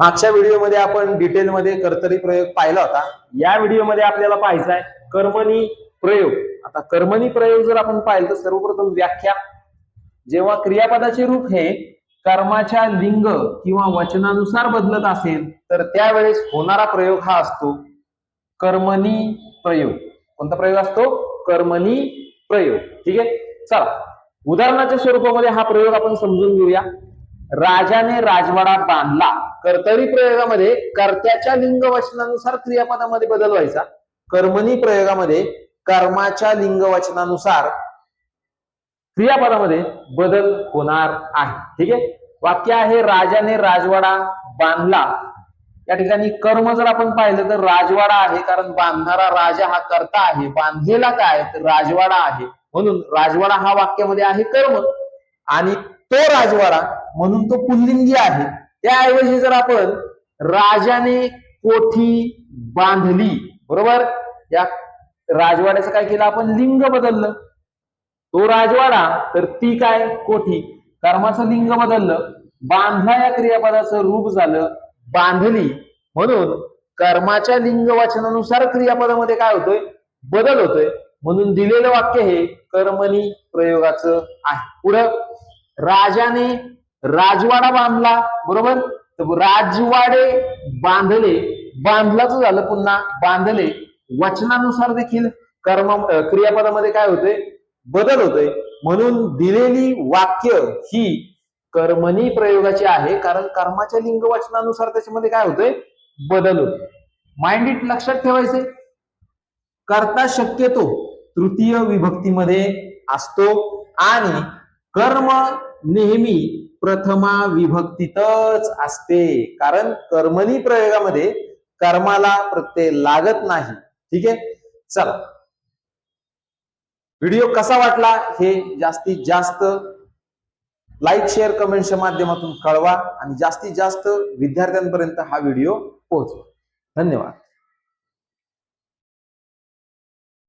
मागच्या व्हिडिओमध्ये आपण डिटेलमध्ये कर्तरी प्रयोग पाहिला होता. या व्हिडिओमध्ये आपल्याला पाहायचा आहे कर्मणी प्रयोग. आता कर्मणी प्रयोग जर आपण पाहिलं तर सर्वप्रथम व्याख्या. जेव्हा क्रियापदाचे रूप हे कर्माच्या लिंग किंवा वचनानुसार बदलत असेल तर त्यावेळेस होणारा प्रयोग हा असतो कर्मणी प्रयोग. कोणता प्रयोग असतो? कर्मणी प्रयोग. ठीक आहे? चला. उदाहरणाच्या स्वरूपामध्ये हा प्रयोग आपण समजून घेऊया. राजाने राजवाडा बांधला. कर्तरी प्रयोगामध्ये कर्त्याच्या लिंग वचनानुसार क्रियापदामध्ये बदल व्हायचा. कर्मणी प्रयोगामध्ये कर्माच्या लिंग वचनानुसार क्रियापदामध्ये बदल होणार आहे. ठीक आहे? वाक्य आहे राजाने राजवाडा बांधला. या ठिकाणी कर्म जर आपण पाहिलं तर राजवाडा आहे कारण बांधणारा राजा हा कर्ता आहे. बांधलेला काय? तर राजवाडा आहे. म्हणून राजवाडा हा वाक्यामध्ये आहे कर्म. आणि तो राजवाडा म्हणून तो पुल्लिंगी आहे. त्याऐवजी जर आपण राजाने कोठी बांधली बरोबर? या राजवाड्याचं काय केलं? आपण लिंग बदललं. तो राजवाडा तर ती काय? कोठी. कर्माचं लिंग बदललं. बांधला या क्रियापदाचं रूप झालं. बांधली. म्हणून कर्माच्या लिंग वाचनानुसार क्रियापदामध्ये काय होतोय? बदल होतोय. म्हणून दिलेलं वाक्य हे कर्मणी प्रयोगाचं आहे. पुढं राजाने राजवाडा बांधला बरोबर? राजवाडे बांधले बांधलाच झालं पुन्हा बांधले. वचनानुसार देखील कर्म क्रियापदामध्ये काय होतंय? बदल होतोय. म्हणून दिलेली वाक्य ही कर्मणी प्रयोगाची आहे कारण कर्माच्या लिंग वचनानुसार त्याच्यामध्ये काय होतंय? बदल होते माइंड इट लक्षात ठेवायचे करता शक्यतो तृतीय विभक्तीमध्ये असतो आणि कर्म नेहमी प्रथमा विभक्तीतच असते. कारण कर्मणी प्रयोगामध्ये कर्माला प्रत्यय लागत नाही. ठीक आहे? चला. व्हिडिओ कसा वाटला हे जास्तीत जास्त लाईक शेअर कमेंटच्या माध्यमातून कळवा आणि जास्तीत जास्त विद्यार्थ्यांपर्यंत हा व्हिडिओ पोहोचवा. धन्यवाद.